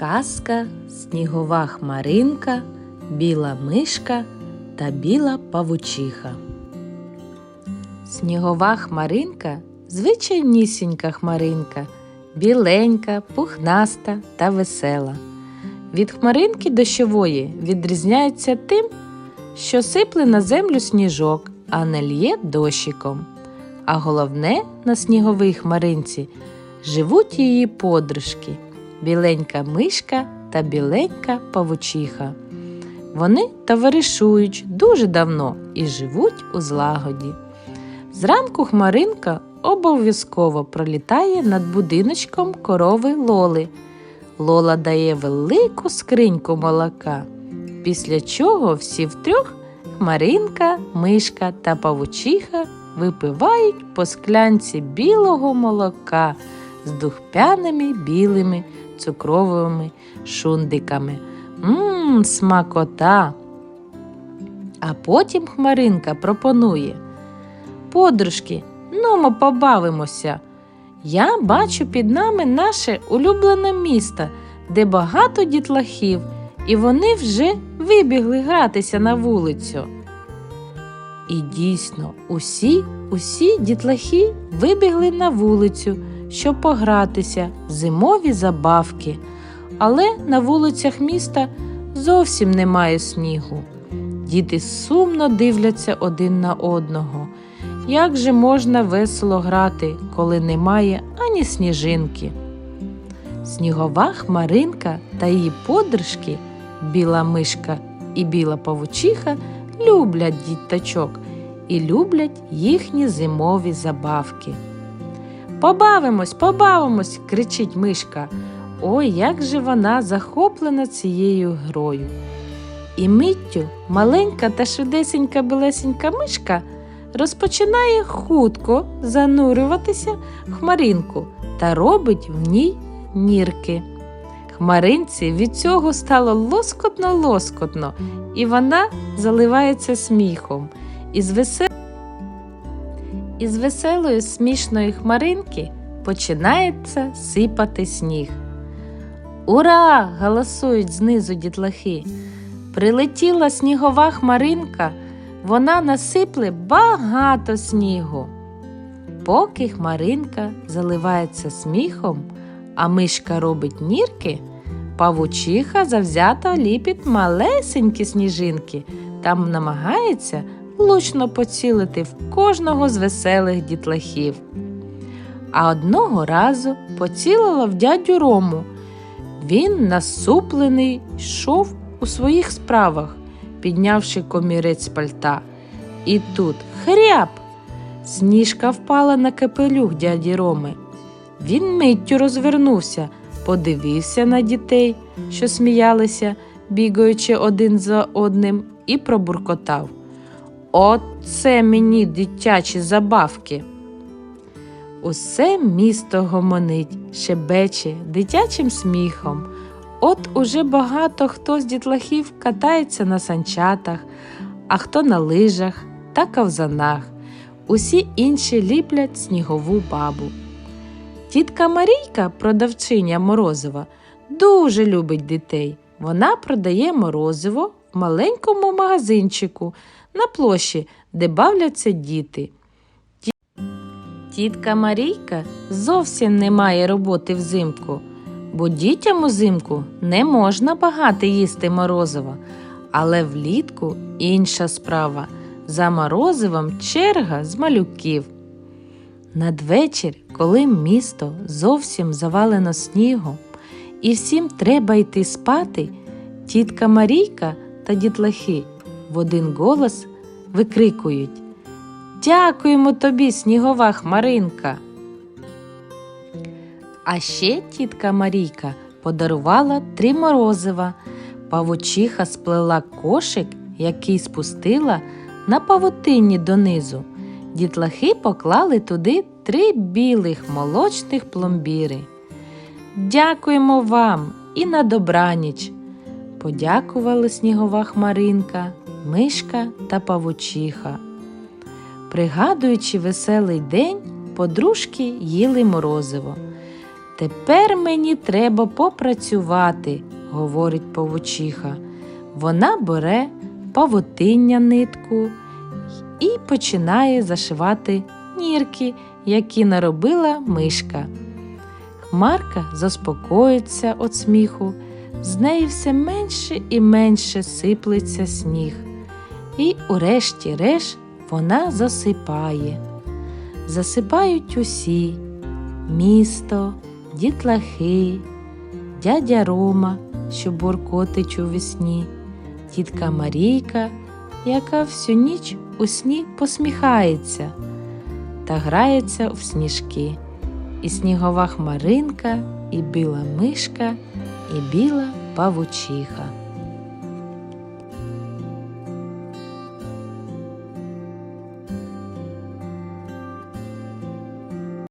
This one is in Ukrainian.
Казка, снігова хмаринка, біла мишка та біла павучиха. Снігова хмаринка звичайнісінька хмаринка, біленька, пухнаста та весела. Від хмаринки дощової відрізняється тим, що сипле на землю сніжок, а не лє дощиком. А головне на сніговій хмаринці живуть її подружки біленька мишка та біленька павучиха. Вони товаришують дуже давно і живуть у злагоді. Зранку хмаринка обов'язково пролітає над будиночком корови Лоли. Лола дає велику скриньку молока, після чого всі втрьох хмаринка, мишка та павучиха випивають по склянці білого молока з духпяними білими цукровими шундиками. Мм, смакота. А потім хмаринка пропонує. Подружки, ну ми побавимося. Я бачу під нами наше улюблене місто, де багато дітлахів, і вони вже вибігли гратися на вулицю. І дійсно, усі, усі дітлахи вибігли на вулицю, щоб погратися в зимові забавки. Але на вулицях міста зовсім немає снігу. Діти сумно дивляться один на одного. Як же можна весело грати, коли немає ані сніжинки? Снігова хмаринка та її подружки, біла мишка і біла павучиха, люблять діточок і люблять їхні зимові забавки. Побавимось, побавимось, кричить мишка. Ой, як же вона захоплена цією грою. І миттю маленька та швидесенька білесенька мишка розпочинає хутко занурюватися в хмаринку та робить в ній нірки. Хмаринці від цього стало лоскотно-лоскотно, і вона заливається сміхом. Із, весел... Із веселої смішної хмаринки починається сипати сніг. Ура! галасують знизу дітлахи. Прилетіла снігова хмаринка, вона насипле багато снігу. Поки хмаринка заливається сміхом, а мишка робить нірки, павучиха завзято ліпить малесенькі сніжинки там намагається влучно поцілити в кожного з веселих дітлахів. А одного разу поцілила в дядю Рому. Він, насуплений, йшов у своїх справах, піднявши комірець пальта. І тут хряп! Сніжка впала на капелюх дяді Роми. Він миттю розвернувся, подивився на дітей, що сміялися, бігаючи один за одним, і пробуркотав. Оце мені дитячі забавки. Усе місто гомонить, шебече дитячим сміхом. От уже багато хто з дітлахів катається на санчатах, а хто на лижах та ковзанах. Усі інші ліплять снігову бабу. Тітка Марійка, продавчиня морозива, дуже любить дітей. Вона продає морозиво в маленькому магазинчику на площі, де бавляться діти. Тітка Марійка зовсім не має роботи взимку, бо дітям узимку не можна багато їсти морозива, але влітку інша справа. За морозивом черга з малюків. Надвечір, коли місто зовсім завалено снігом, і всім треба йти спати, тітка Марійка та дітлахи в один голос викрикують Дякуємо тобі, снігова хмаринка. А ще тітка Марійка подарувала три морозива. Павучиха сплела кошик, який спустила на павутинні донизу. Дітлахи поклали туди три білих молочних пломбіри. Дякуємо вам і на добраніч. Подякували снігова хмаринка, мишка та павучиха. Пригадуючи веселий день, подружки їли морозиво. Тепер мені треба попрацювати, говорить павучиха. Вона бере павутиння нитку і починає зашивати нірки, які наробила мишка. Хмарка заспокоїться від сміху, з неї все менше і менше сиплеться сніг. І урешті-решт вона засипає. Засипають усі місто, дітлахи, дядя Рома, що буркотить у весні, тітка Марійка, яка всю ніч у сні посміхається та грається в сніжки, і снігова хмаринка, і біла мишка, і біла павучиха.